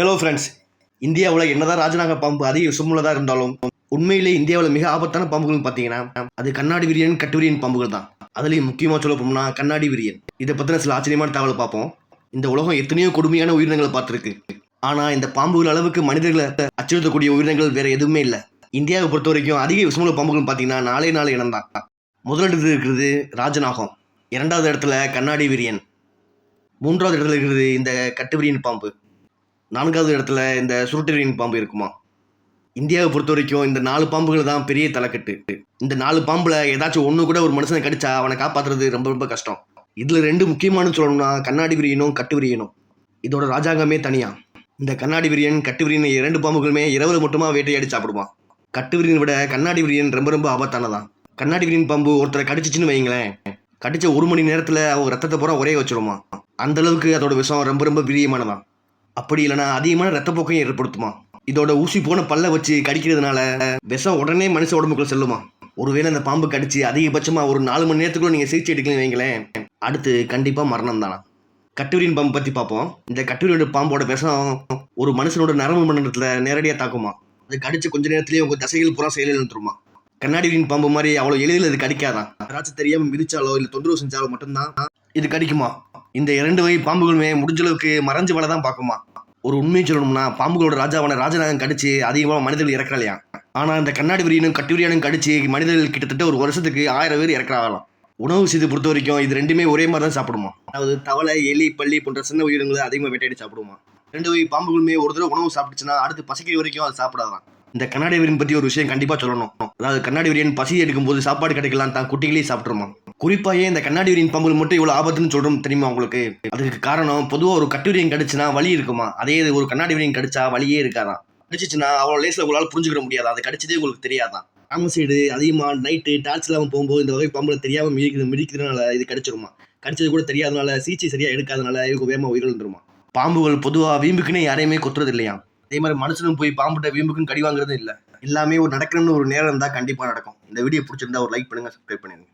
Hello friends இந்தியாவில் என்னதான் ராஜநாக பாம்பு அதிக விஷமுள்ளதாக இருந்தாலும் உண்மையிலே இந்தியாவில் மிக ஆபத்தான பாம்புகள்னு பார்த்தீங்கன்னா அது கண்ணாடி விரியன் கட்டுவிரியன் பாம்புகள் தான். அதுலேயும் முக்கியமாக சொல்ல போனோம்னா கண்ணாடி விரியன். இதை பற்றின சில ஆச்சரியமான தகவலை பார்ப்போம். இந்த உலகம் எத்தனையோ கொடுமையான உயிரினங்களை பார்த்துருக்கு. ஆனால் இந்த பாம்புகள் அளவுக்கு மனிதர்களை அச்சுறுத்தக்கூடிய உயிரினங்கள் வேற எதுவுமே இல்லை. இந்தியாவை பொறுத்த வரைக்கும் அதிக விஷமுள்ள பாம்புகள் பார்த்தீங்கன்னா நாலே நாலு இனம் தான். முதலிடத்தில் இருக்கிறது ராஜநாகம். இரண்டாவது இடத்துல கண்ணாடி விரியன். மூன்றாவது இடத்துல இருக்கிறது இந்த கட்டுவிரியன் பாம்பு. நான்காவது இடத்துல இந்த சுருட்டரியின் பாம்பு இருக்குமா? இந்தியாவை பொறுத்த வரைக்கும் இந்த நாலு பாம்புகள் தான் பெரிய தலைக்கட்டு. இந்த நாலு பாம்புல ஏதாச்சும் ஒன்று கூட ஒரு மனுஷனை கடிச்சா அவனை காப்பாத்துறது ரொம்ப ரொம்ப கஷ்டம். இதில் ரெண்டு முக்கியமானு சொல்லணும்னா கண்ணாடி விரியனும் கட்டு விரியனும். இதோட ராஜாங்கமே தனியா? இந்த கண்ணாடி விரியன் கட்டு விரியன் இரண்டு பாம்புகளுமே இரவில் மட்டுமா வேட்டையாடி சாப்பிடுவான். கட்டு விரியனை விட கண்ணாடி விரியன் ரொம்ப ரொம்ப ஆபத்தானதான். கண்ணாடி விரியன் பாம்பு ஒருத்தரை கடிச்சிச்சுன்னு வைங்களேன். கடிச்ச ஒரு மணி நேரத்தில் அவங்க ரத்தத்தை பூரா ஒரே வச்சிருமா அந்த அளவுக்கு அதோட விஷம் ரொம்ப ரொம்ப பிரியமானதான் அப்படி இல்லைன்னா அதிகமான ரத்தப்போக்கையும் ஏற்படுத்துமா? இதோட ஊசி போன பல்ல வச்சு கடிக்கிறதுனால விஷம் உடனே மனுஷ உடம்புக்குள்ள செல்லுமா? ஒருவேளை அந்த பாம்பு கடிச்சு அதிகபட்சமா ஒரு நாலு மணி நேரத்துக்குள்ள நீங்க சிகிச்சை எடுக்கலன்னு வைங்களேன் அடுத்து கண்டிப்பா மரணம் தானா? கட்டுரியின் பாம்பு பத்தி பார்ப்போம் இந்த கட்டுரியோட பாம்போட விஷம் ஒரு மனுஷனோட நரம்பு மண்டலத்துல நேரடியா தாக்குமா? அது கடிச்சு கொஞ்ச நேரத்திலேயே உங்க தசைகள் புறா செயலில் நிறுத்துருமா கண்ணாடியின் பாம்பு மாதிரி அவ்வளோ எளிதில் இது கடிக்காதான் யாராச்சும் தெரியாம மிதிச்சாலோ இல்லை தொந்தரவு செஞ்சாலோ மட்டும்தான் இது கடிக்குமா? இந்த இரண்டு வகை பாம்புகளுமே முடிஞ்ச அளவுக்கு மறைஞ்சு வள தான் பார்க்குமா? ஒரு உண்மையை சொல்லணும்னா பாம்புகளோட ராஜாவான ராஜநாகம் கடிச்சு அதிகமாக மனிதர்கள் இறக்கலையா? ஆனால் இந்த கண்ணாடி விரியனும் கட்டு விரியனும் கடிச்சு மனிதர்கள் கிட்டத்தட்ட ஒரு வருஷத்துக்கு ஆயிரம் பேர் இறக்கிறாங்களாம். உணவு செய்து பொறுத்த வரைக்கும் இது ரெண்டுமே ஒரே மாதிரி தான் சாப்பிடுமா? அதாவது தவளை எலி பள்ளி போன்ற சின்ன உயிரினங்களை அதிகமாக வேட்டையாடி சாப்பிடுமா? ரெண்டு வகை பாம்புகளுமே ஒரு தடவை உணவு சாப்பிட்டுச்சுன்னா அடுத்து பசிக்கிற வரைக்கும் அது சாப்பிடாதான். இந்த கண்ணாடி விரியன் பற்றி ஒரு விஷயம் கண்டிப்பாக சொல்லணும். அதாவது கண்ணாடி விரியன் பசி எடுக்கும்போது சாப்பாடு கிடைக்கலாம் தான் குட்டிகளே சாப்பிட்ருமா குறிப்பாக இந்த கண்ணாடி உரியின் பாம்புகள் மட்டும் இவ்வளோ ஆபத்துன்னு சொல்கிறோம் தெரியுமா உங்களுக்கு? அதுக்கு காரணம் பொதுவாக ஒரு கட்டுரையும் கடிச்சுனா வலி இருக்குமா? அதே இது ஒரு கண்ணாடி விரியன் கடிச்சா வலியே இருக்காதான் கடிச்சிச்சுன்னா அவ்வளோ லேசில் உங்களால் புரிஞ்சுக்கிற முடியாது? அது கடிச்சதே உங்களுக்கு தெரியாதான் ஆம சைடு அதிகமாக நைட்டு டார்ச் இல்லாமல் போகும்போது இந்த வகை பாம்புல தெரியாமல் மிதிக்குது மிதிக்கிறதுனால இது கடிச்சிருமா? கடிச்சது கூட தெரியாதனால சிகிச்சை சரியாக எடுக்காதனால இவங்க வேகமாக உயிரிழந்துருமா பாம்புகள் பொதுவாக வீம்புக்குன்னு யாரையுமே கொத்துறது இல்லையா அதே மாதிரி மனுஷனும் போய் பாம்புகிட்ட வீம்புக்குன்னு கடி வாங்குறதும் இல்லை. எல்லாமே ஒரு நடக்கணும்னு ஒரு நேரம் இருந்தால் கண்டிப்பாக நடக்கும். இந்த வீடியோ பிடிச்சிருந்தா ஒரு லைக் பண்ணுங்கள் சப்ஸ்கிரைப் பண்ணிடுங்க.